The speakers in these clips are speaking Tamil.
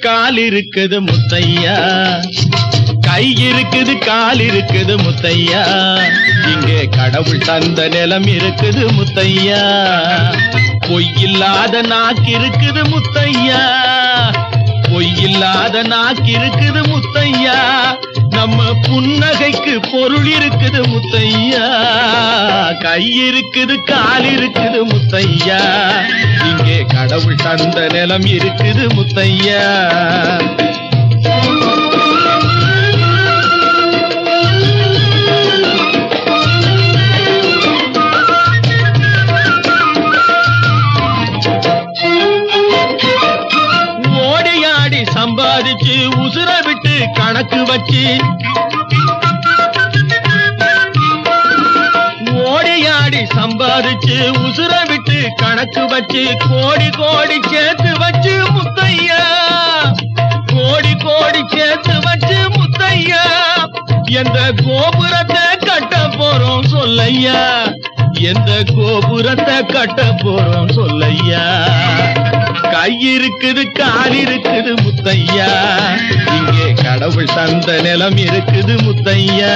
கால் இருக்குது முத்தையா. கை இருக்குது கால் இருக்குது முத்தையா. இங்கே கடவுள் தந்த நிலம் இருக்குது முத்தையா. பொய்யில்லாத நாக்கு இருக்குது முத்தையா. பொய்யில்லாத நாக்கு இருக்குது முத்தையா. நம்ம புன்னகைக்கு பொருள் இருக்குது முத்தையா. கை இருக்குது கால் இருக்குது முத்தையா. இங்கே கடவுள் தந்த நிலம் இருக்குது முத்தையா. கணக்கு வச்சு ஓடியாடி சம்பாதிச்சு உசுர விட்டு கணக்கு வச்சு கோடி கோடி சேர்த்து வச்சு முத்தையா. கோடி கோடி சேர்த்து வச்சு முத்தையா. எந்த கோபுரத்தை கட்ட போறோம் சொல்லையா. எந்த கோபுரத்தை கட்ட போறோம் சொல்லையா. கை இருக்குது கால் இருக்குது முத்தையா. இங்கே கடவுள் தந்த நிலம் இருக்குது முத்தையா.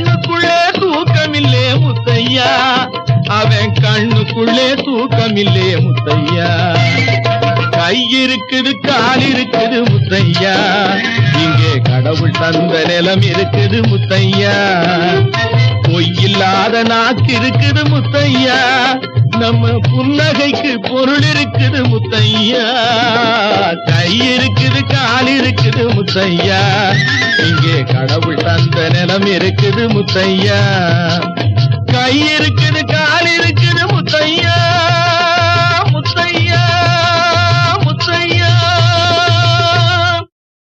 கண்ணுக்குள்ளே தூக்கமில்லே முத்தையா. அவன் கண்ணுக்குள்ளே தூக்கமில்லே முத்தையா. கை இருக்குது கால் இருக்குது முத்தையா. இங்கே கடவுள் தந்த நிலம் இருக்குது முத்தையா. பொய்யில்லாத நாக்கு இருக்குது முத்தையா. நம்ம புன்னகைக்கு பொருள் இருக்குது முத்தையா. முத்தையா. இங்கே கடவுள் தந்த நிலம் இருக்குது முத்தையா. கை இருக்குது கால் இருக்குது முத்தையா.